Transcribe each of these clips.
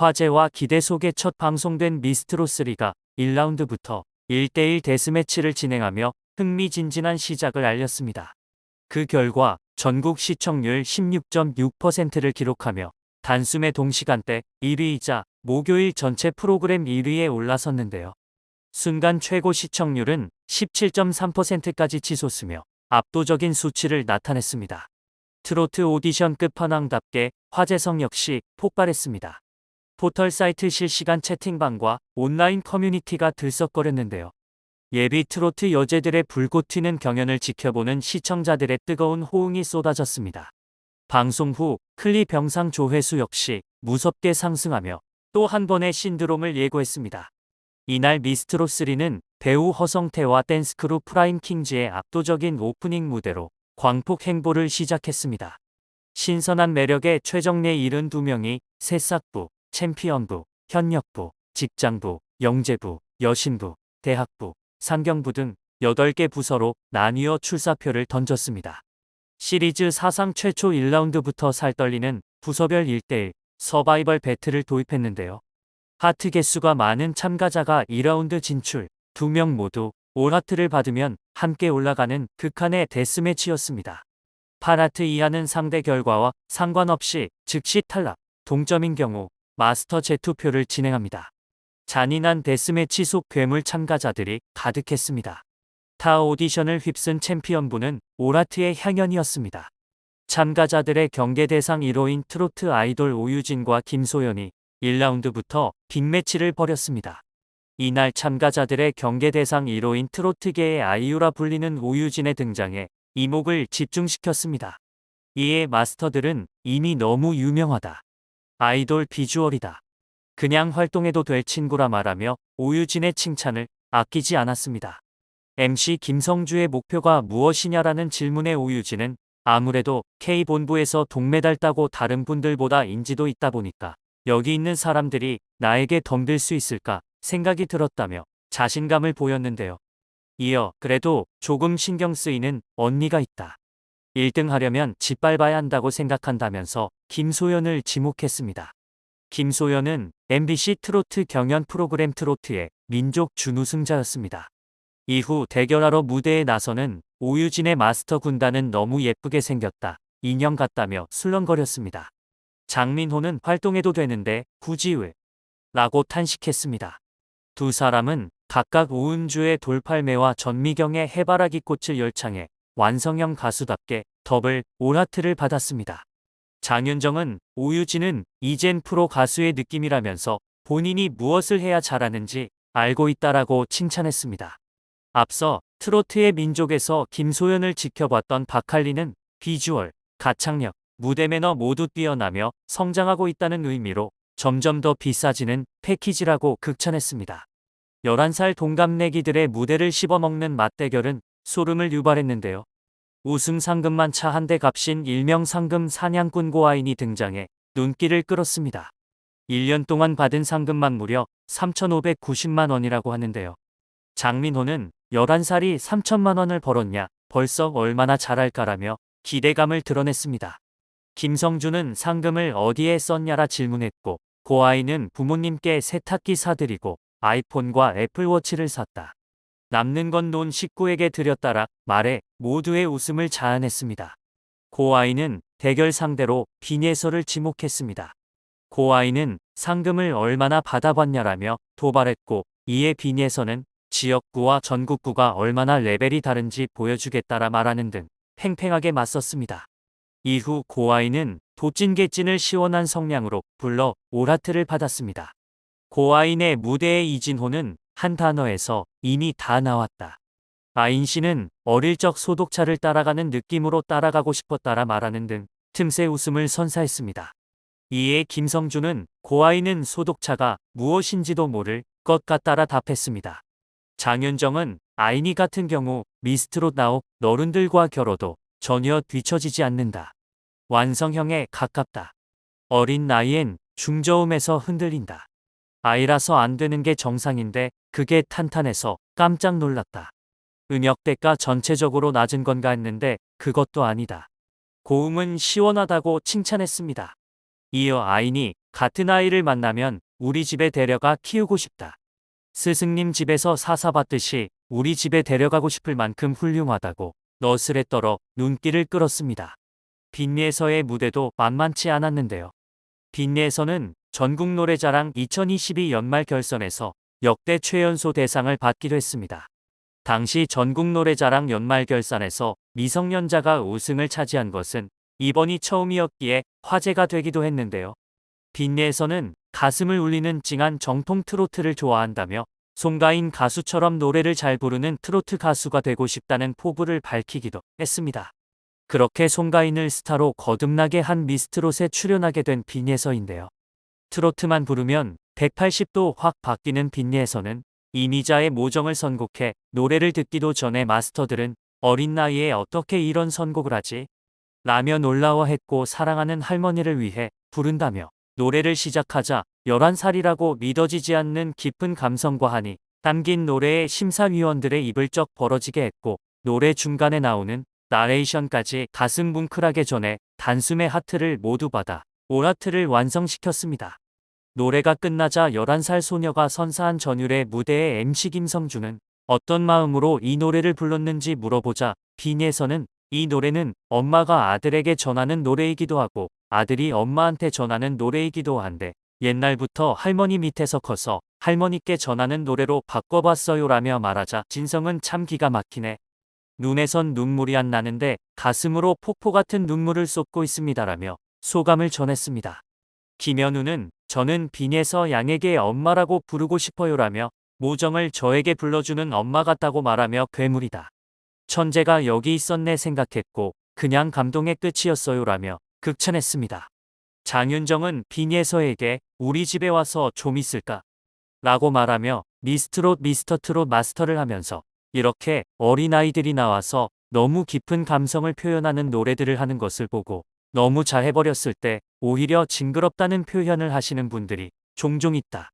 화제와 기대 속에 첫 방송된 미스트로3가 1라운드부터 1대1 데스매치를 진행하며 흥미진진한 시작을 알렸습니다. 그 결과 전국 시청률 16.6%를 기록하며 단숨에 동시간대 1위이자 목요일 전체 프로그램 1위에 올라섰는데요. 순간 최고 시청률은 17.3%까지 치솟으며 압도적인 수치를 나타냈습니다. 트로트 오디션 끝판왕답게 화제성 역시 폭발했습니다. 포털 사이트 실시간 채팅방과 온라인 커뮤니티가 들썩거렸는데요. 예비 트로트 여제들의 불꽃 튀는 경연을 지켜보는 시청자들의 뜨거운 호응이 쏟아졌습니다. 방송 후 클립 영상 조회수 역시 무섭게 상승하며 또 한 번의 신드롬을 예고했습니다. 이날 미스트로3는 배우 허성태와 댄스크루 프라임 킹즈의 압도적인 오프닝 무대로 광폭 행보를 시작했습니다. 신선한 매력의 최정예 72명이 새싹부, 챔피언부, 현역부, 직장부, 영재부, 여신부, 대학부, 상경부 등 8개 부서로 나뉘어 출사표를 던졌습니다. 시리즈 사상 최초 1라운드부터 살떨리는 부서별 1대1 서바이벌 배틀을 도입했는데요. 하트 개수가 많은 참가자가 2라운드 진출, 2명 모두 올하트를 받으면 함께 올라가는 극한의 데스매치였습니다. 8하트 이하는 상대 결과와 상관없이 즉시 탈락, 동점인 경우 마스터 재투표를 진행합니다. 잔인한 데스매치 속 괴물 참가자들이 가득했습니다. 타 오디션을 휩쓴 챔피언부는 오라트의 향연이었습니다. 참가자들의 경계 대상 1호인 트로트 아이돌 오유진과 김소연이 1라운드부터 빅매치를 벌였습니다. 이날 참가자들의 경계 대상 1호인 트로트계의 아이유라 불리는 오유진의 등장에 이목을 집중시켰습니다. 이에 마스터들은 이미 너무 유명하다. 아이돌 비주얼이다. 그냥 활동해도 될 친구라 말하며 오유진의 칭찬을 아끼지 않았습니다. MC 김성주의 목표가 무엇이냐라는 질문에 오유진은 아무래도 K본부에서 동메달 따고 다른 분들보다 인지도 있다 보니까 여기 있는 사람들이 나에게 덤빌 수 있을까 생각이 들었다며 자신감을 보였는데요. 이어 그래도 조금 신경 쓰이는 언니가 있다. 1등 하려면 짓밟아야 한다고 생각한다면서 김소연을 지목했습니다. 김소연은 MBC 트로트 경연 프로그램 트로트의 민족 준우승자였습니다. 이후 대결하러 무대에 나서는 오유진의 마스터 군단은 너무 예쁘게 생겼다. 인형 같다며 술렁거렸습니다. 장민호는 활동해도 되는데 굳이 왜? 라고 탄식했습니다. 두 사람은 각각 오은주의 돌팔매와 전미경의 해바라기 꽃을 열창해 완성형 가수답게 더블 오라트를 받았습니다. 장윤정은 오유진은 이젠 프로 가수의 느낌이라면서 본인이 무엇을 해야 잘하는지 알고 있다라고 칭찬했습니다. 앞서 트로트의 민족에서 김소연을 지켜봤던 박할리는 비주얼, 가창력, 무대 매너 모두 뛰어나며 성장하고 있다는 의미로 점점 더 비싸지는 패키지라고 극찬했습니다. 11살 동갑내기들의 무대를 씹어먹는 맞대결은 소름을 유발했는데요. 우승 상금만 차 한 대 값인 일명 상금 사냥꾼 고아인이 등장해 눈길을 끌었습니다. 1년 동안 받은 상금만 무려 3,590만 원이라고 하는데요. 장민호는 11살이 3천만 원을 벌었냐, 벌써 얼마나 잘할까라며 기대감을 드러냈습니다. 김성주는 상금을 어디에 썼냐라 질문했고, 고아이는 부모님께 세탁기 사드리고 아이폰과 애플워치를 샀다. 남는 건돈 식구에게 드렸다라 말해 모두의 웃음을 자아냈습니다. 고아이는 대결 상대로 비nie서를 지목했습니다. 고아이는 상금을 얼마나 받아봤냐라며 도발했고 이에 비nie서는 지역구와 전국구가 얼마나 레벨이 다른지 보여주겠다라 말하는 등 팽팽하게 맞섰습니다. 이후 고아이는 도찐개찐을 시원한 성량으로 불러 오라트를 받았습니다. 고아인의 무대에 이진호는 한 단어에서 이미 다 나왔다. 아인 씨는 어릴 적 소독차를 따라가는 느낌으로 따라가고 싶었다라 말하는 등 틈새 웃음을 선사했습니다. 이에 김성주는 고아인은 소독차가 무엇인지도 모를 것 같다라 답했습니다. 장윤정은 아인이 같은 경우 미스트롯 나옥 너른들과 결호도 전혀 뒤처지지 않는다. 완성형에 가깝다. 어린 나이엔 중저음에서 흔들린다. 아이라서 안 되는 게 정상인데 그게 탄탄해서 깜짝 놀랐다. 음역대가 전체적으로 낮은 건가 했는데 그것도 아니다. 고음은 시원하다고 칭찬했습니다. 이어 아인이 같은 아이를 만나면 우리 집에 데려가 키우고 싶다. 스승님 집에서 사사받듯이 우리 집에 데려가고 싶을 만큼 훌륭하다고 너스레 떨어 눈길을 끌었습니다. 빈리에서의 무대도 만만치 않았는데요. 빈리에서는 전국 노래자랑 2022 연말 결선에서 역대 최연소 대상을 받기도 했습니다. 당시 전국 노래자랑 연말 결산에서 미성년자가 우승을 차지한 것은 이번이 처음이었기에 화제가 되기도 했는데요. 빈리에서는 가슴을 울리는 찡한 정통 트로트를 좋아한다며 송가인 가수처럼 노래를 잘 부르는 트로트 가수가 되고 싶다는 포부를 밝히기도 했습니다. 그렇게 송가인을 스타로 거듭나게 한 미스트롯에 출연하게 된 빈예서인데요. 트로트만 부르면 180도 확 바뀌는 빈예서는 이미자의 모정을 선곡해 노래를 듣기도 전에 마스터들은 어린 나이에 어떻게 이런 선곡을 하지? 라며 놀라워했고 사랑하는 할머니를 위해 부른다며 노래를 시작하자 11살이라고 믿어지지 않는 깊은 감성과 한이 담긴 노래에 심사위원들의 입을 쩍 벌어지게 했고 노래 중간에 나오는 나레이션까지 가슴 뭉클하게 전해 단숨에 하트를 모두 받아 오라트를 완성시켰습니다. 노래가 끝나자 11살 소녀가 선사한 전율의 무대에 MC 김성주는 어떤 마음으로 이 노래를 불렀는지 물어보자 빈에서는 이 노래는 엄마가 아들에게 전하는 노래이기도 하고 아들이 엄마한테 전하는 노래이기도 한데 옛날부터 할머니 밑에서 커서 할머니께 전하는 노래로 바꿔봤어요라며 말하자 진성은 참 기가 막히네. 눈에선 눈물이 안 나는데 가슴으로 폭포 같은 눈물을 쏟고 있습니다라며 소감을 전했습니다. 김현우는 저는 빈에서 양에게 엄마라고 부르고 싶어요라며 모정을 저에게 불러주는 엄마 같다고 말하며 괴물이다. 천재가 여기 있었네 생각했고 그냥 감동의 끝이었어요라며 극찬했습니다. 장윤정은 빈예서에게 우리 집에 와서 좀 있을까? 라고 말하며 미스트롯 미스터트롯 마스터를 하면서 이렇게 어린아이들이 나와서 너무 깊은 감성을 표현하는 노래들을 하는 것을 보고 너무 잘해버렸을 때 오히려 징그럽다는 표현을 하시는 분들이 종종 있다.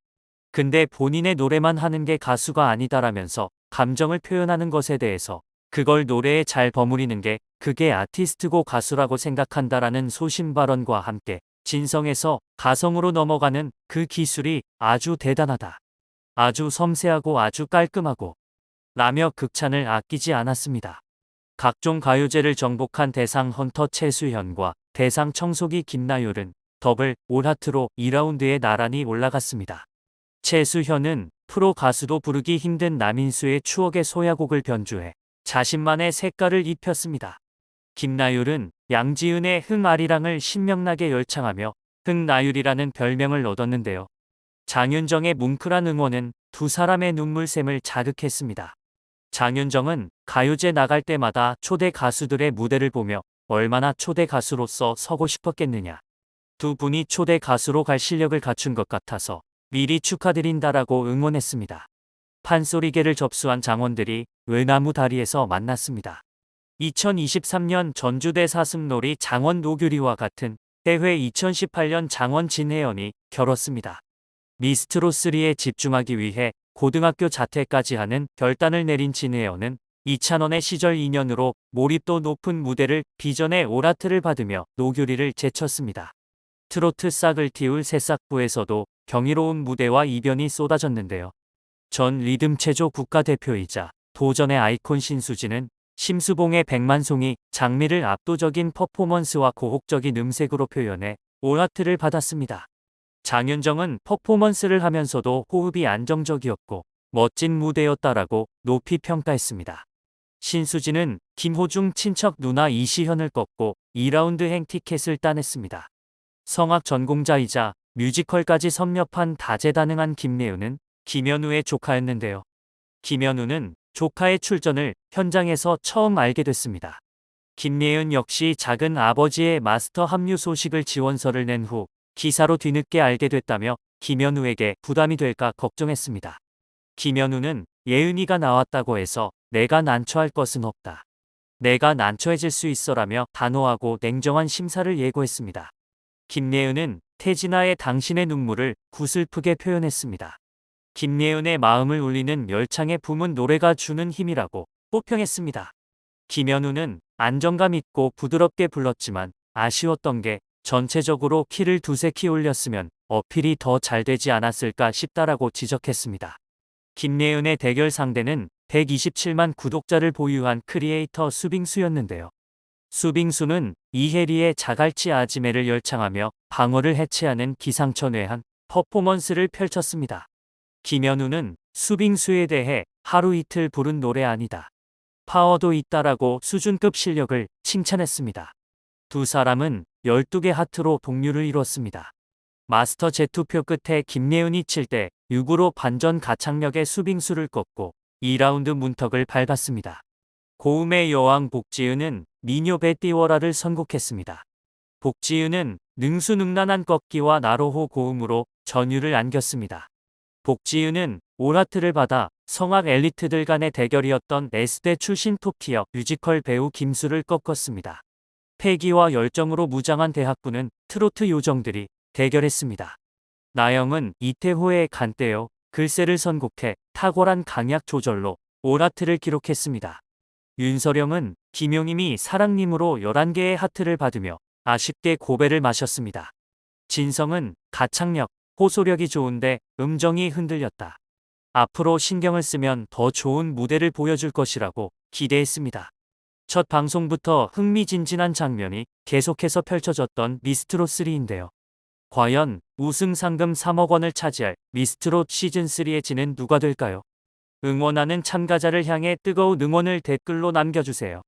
근데 본인의 노래만 하는 게 가수가 아니다라면서 감정을 표현하는 것에 대해서 그걸 노래에 잘 버무리는 게 그게 아티스트고 가수라고 생각한다라는 소신 발언과 함께 진성에서 가성으로 넘어가는 그 기술이 아주 대단하다. 아주 섬세하고 아주 깔끔하고 라며 극찬을 아끼지 않았습니다. 각종 가요제를 정복한 대상 헌터 최수현과 대상 청소기 김나율은 더블 올하트로 2라운드에 나란히 올라갔습니다. 최수현은 프로 가수도 부르기 힘든 남인수의 추억의 소야곡을 변주해 자신만의 색깔을 입혔습니다. 김나율은 양지은의 흥아리랑을 신명나게 열창하며 흥나율이라는 별명을 얻었는데요. 장윤정의 뭉클한 응원은 두 사람의 눈물샘을 자극했습니다. 장윤정은 가요제 나갈 때마다 초대 가수들의 무대를 보며 얼마나 초대 가수로서 서고 싶었겠느냐. 두 분이 초대 가수로 갈 실력을 갖춘 것 같아서 미리 축하드린다라고 응원했습니다. 판소리계를 접수한 장원들이 외나무 다리에서 만났습니다. 2023년 전주대 사슴놀이 장원 노규리와 같은 대회 2018년 장원 진혜연이 결었습니다. 미스트로3에 집중하기 위해 고등학교 자퇴까지 하는 결단을 내린 진혜연은 이찬원의 시절 인연으로 몰입도 높은 무대를 비전의 오라트를 받으며 노규리를 제쳤습니다. 트로트 싹을 틔울 새싹부에서도 경이로운 무대와 이변이 쏟아졌는데요. 전 리듬체조 국가대표이자 도전의 아이콘 신수진은 심수봉의 백만송이 장미를 압도적인 퍼포먼스와 고혹적인 음색으로 표현해 오라트를 받았습니다. 장윤정은 퍼포먼스를 하면서도 호흡이 안정적이었고 멋진 무대였다라고 높이 평가했습니다. 신수진은 김호중 친척 누나 이시현을 꺾고 2라운드 행 티켓을 따냈습니다. 성악 전공자이자 뮤지컬까지 섭렵한 다재다능한 김래우는 김현우의 조카였는데요. 김현우는 조카의 출전을 현장에서 처음 알게 됐습니다. 김예은 역시 작은 아버지의 마스터 합류 소식을 지원서를 낸 후 기사로 뒤늦게 알게 됐다며 김현우에게 부담이 될까 걱정했습니다. 김현우는 예은이가 나왔다고 해서 내가 난처할 것은 없다. 내가 난처해질 수 있어라며 단호하고 냉정한 심사를 예고했습니다. 김예은은 태진아의 당신의 눈물을 구슬프게 표현했습니다. 김예은의 마음을 울리는 열창의 붐은 노래가 주는 힘이라고 호평했습니다. 김현우는 안정감 있고 부드럽게 불렀지만 아쉬웠던 게 전체적으로 키를 두세 키 올렸으면 어필이 더 잘 되지 않았을까 싶다라고 지적했습니다. 김예은의 대결 상대는 127만 구독자를 보유한 크리에이터 수빙수였는데요. 수빙수는 이혜리의 자갈치 아지매를 열창하며 방어를 해체하는 기상천외한 퍼포먼스를 펼쳤습니다. 김현우는 수빙수에 대해 하루 이틀 부른 노래 아니다. 파워도 있다라고 수준급 실력을 칭찬했습니다. 두 사람은 12개 하트로 동률을 이뤘습니다. 마스터 제투표 끝에 김예은이 칠 때 6으로 반전 가창력의 수빙수를 꺾고 2라운드 문턱을 밟았습니다. 고음의 여왕 복지은은 미녀 베띠워라를 선곡했습니다. 복지은은 능수능란한 꺾기와 나로호 고음으로 전율을 안겼습니다. 복지은은 오라트를 받아 성악 엘리트들 간의 대결이었던 S대 출신 톱티어 뮤지컬 배우 김수를 꺾었습니다. 패기와 열정으로 무장한 대학부는 트로트 요정들이 대결했습니다. 나영은 이태호의 간대요 글쎄를 선곡해 탁월한 강약 조절로 오라트를 기록했습니다. 윤서령은 김용임이 사랑님으로 11개의 하트를 받으며 아쉽게 고배를 마셨습니다. 진성은 가창력, 호소력이 좋은데 음정이 흔들렸다. 앞으로 신경을 쓰면 더 좋은 무대를 보여줄 것이라고 기대했습니다. 첫 방송부터 흥미진진한 장면이 계속해서 펼쳐졌던 미스트롯3인데요. 과연 우승 상금 3억 원을 차지할 미스트롯 시즌3의 진은 누가 될까요? 응원하는 참가자를 향해 뜨거운 응원을 댓글로 남겨주세요.